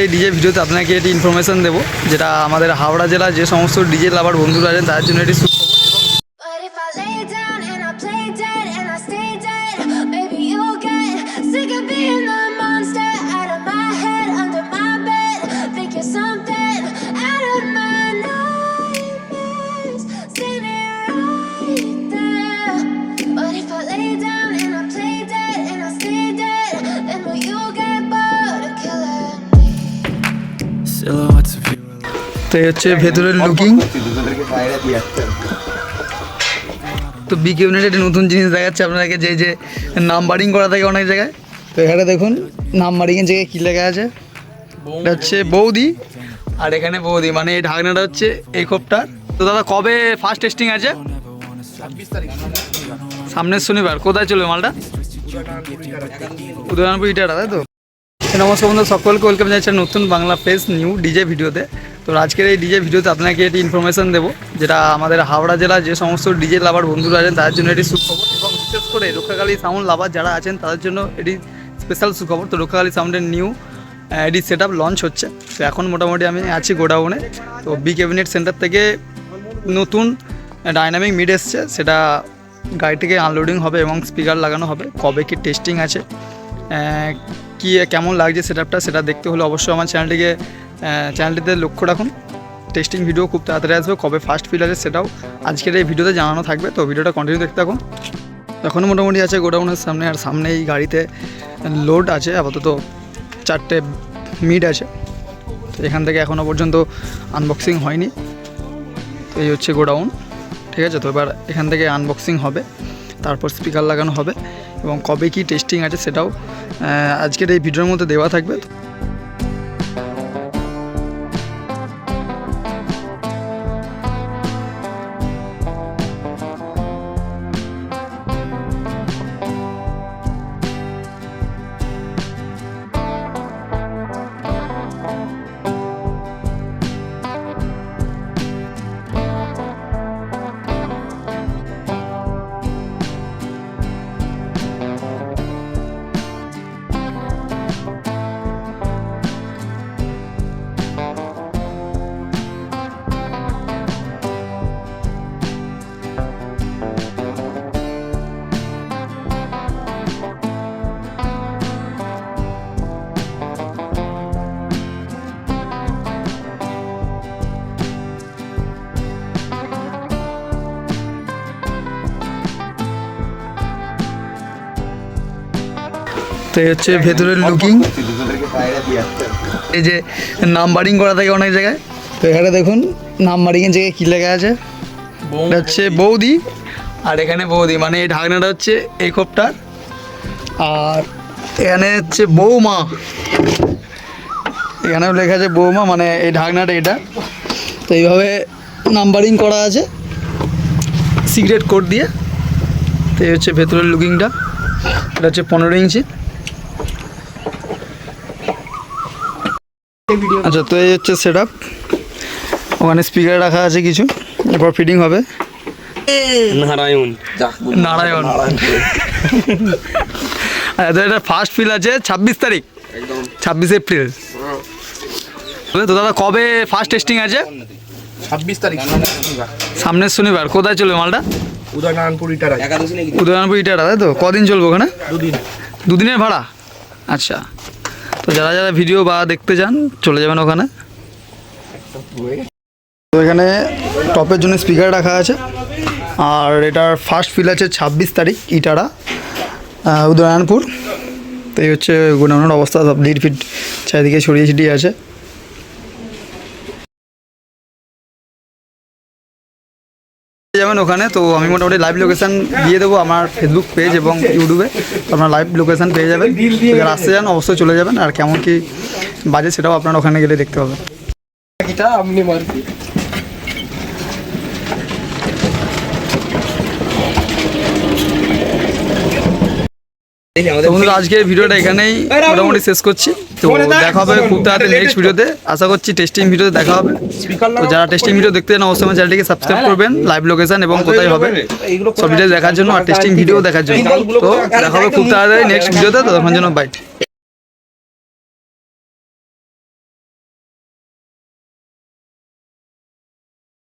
এই ডিজে ভিডিওতে আপনাকে এটি ইনফরমেশন দেবো, যেটা আমাদের হাওড়া জেলা যে সমস্ত ডিজে লাভার বন্ধুরা আছেন তার জন্য এটি সুখবর। তো এই হচ্ছে ভেতরের লুকিং তো বি ইউনিট একটি নতুন জিনিস দেখাচ্ছে আপনাকে যে যে নাম্বারিং করা থাকে অনেক জায়গায়। তো এখানে দেখুন নাম্বারিংয়ের জায়গায় কী লেখা আছে? এটা হচ্ছে বৌদি। আর এখানে বৌদি মানে এই ঢাকনাটা হচ্ছে এই খোপটার তো দাদা, কবে ফার্স্ট টেস্টিং আছে? সামনের শনিবার। কোথায় চলবে মালটা? উদয়নাপুর ইটারা, তাই তো? নমস্কার বন্ধু সকলকে ওয়েলকাম জানাচ্ছি একটা নতুন বাংলা পেজ নিউ ডিজে ভিডিওতে তো আজকের এই ডিজে ভিডিওতে আপনাকে এটি ইনফরমেশন দেবো, যেটা আমাদের হাওড়া জেলা যে সমস্ত ডিজে লাভার বন্ধুরা আছেন, তাদের জন্য এটি সুখবর এবং বিশেষ করে রক্ষাকালী সাউন্ড লাভার যারা আছেন, তাদের জন্য এটি স্পেশাল সুখবর। তো রক্ষাকালী সাউন্ডের নিউ এটি সেট লঞ্চ হচ্ছে। তো এখন মোটামুটি আমি আছি গোডাউনে। তো বি ক্যাবিনেট সেন্টার থেকে নতুন ডাইনামিক মিড এসছে, সেটা গাড়ি থেকে আনলোডিং হবে এবং স্পিকার লাগানো হবে। কবে কি টেস্টিং আছে কি, কেমন লাগছে সেটআপটা সেটা দেখতে হলে অবশ্যই আমার চ্যানেলটিকে চ্যানেলটিতে লক্ষ্য রাখুন। টেস্টিং ভিডিও খুব তাড়াতাড়ি আসবে, কবে ফার্স্ট ফিল আছে সেটাও আজকের এই ভিডিওতে জানানো থাকবে, তো ভিডিওটা কন্টিনিউ দেখতে থাকুন। এখনও মোটামুটি আছে গোডাউনের সামনে আর সামনে এই গাড়িতে লোড আছে, আপাতত চারটে মিড আছে। তো এখান থেকে এখনও পর্যন্ত আনবক্সিং হয়নি। তো এই হচ্ছে গোডাউন, ঠিক আছে? তো এবার এখান থেকে আনবক্সিং হবে। তারপর স্পিকার লাগানো হবে এবং কবে কি টেস্টিং আছে সেটাও আজকের এই ভিডিওর মধ্যে দেওয়া থাকবে। তো এই হচ্ছে ভেতরের লুকিং এই যে নাম্বারিং করা থাকে অনেক জায়গায়। তো এখানে দেখুন নাম্বারিংয়ের জায়গায় কী লেখা আছে? এটা হচ্ছে বৌদি। আর এখানে বৌদি মানে এই ঢাকনাটা হচ্ছে এই খোপটার। আর এখানে হচ্ছে বৌমা। এখানেও লেখা আছে বৌমা মানে এই ঢাকনাটা এটা। তো এইভাবে নাম্বারিং করা আছে। সিগারেট কোড দিয়ে। তো এই হচ্ছে ভেতরের লুকিংটা এটা হচ্ছে পনেরো ইঞ্চি। আচ্ছা তো এই হচ্ছে সেট আপ ওখানে স্পিকার রাখা আছে কিছু। এরপর ফিটিং হবে। নারায়ণ। নারায়ণ। আচ্ছা তো এটা ফার্স্ট ফিল আছে ছাব্বিশ তারিখ। ছাব্বিশ এপ্রিল। তো দাদা কবে ফার্স্ট টেস্টিং আছে? ছাব্বিশ তারিখ। সামনের শনিবার। কোথায় চলবে মালটা? উদয়নারায়ণপুর ইটারা উদয়নপুর ইটারা তাই তো? কদিন চলবে ওখানে? দুদিন। দুদিনের ভাড়া? আচ্ছা। তো যারা যারা ভিডিও বা দেখতে চান, চলে যাবেন ওখানে। তো এখানে টপের জন্য স্পিকার রাখা আছে। আর এটার ফার্স্ট ফিল আছে ছাব্বিশ তারিখ, ইটারা উদয়নপুর। তো এই হচ্ছে গোডাউনের অবস্থা, সব লিড ফিট চারিদিকে ছড়িয়ে ছিটিয়ে আছে। যাবেন ওখানে। তো আমি মোটামুটি লাইভ লোকেশন দিয়ে দেবো আমার ফেসবুক পেজ এবং ইউটিউবে আপনার লাইভ লোকেশন পেয়ে যাবেন। আসতে যান অবশ্যই চলে যাবেন। আর কেমন কি বাজে সেটাও আপনার ওখানে গেলে দেখতে পাবেন। আপনি মারবি বন্ধুরা আজকের ভিডিওটা এখানেই মোটামুটি শেষ করছি। তো দেখা হবে খুব তাড়াতাড়ি নেক্সট ভিডিওতে আশা করছি টেস্টিং ভিডিওতে দেখা হবে। তো যারা টেস্টিং ভিডিও দেখতে চান অবশ্যই আমার চ্যানেলটিকে সাবস্ক্রাইব করবেন। লাইভ লোকেশন এবং কোথায় হবে। সব ভিডিও দেখার জন্য আর টেস্টিং ভিডিও দেখার জন্য। তো দেখা হবে খুব তাড়াতাড়ি নেক্সট ভিডিওতে ততক্ষণ জন্য বাই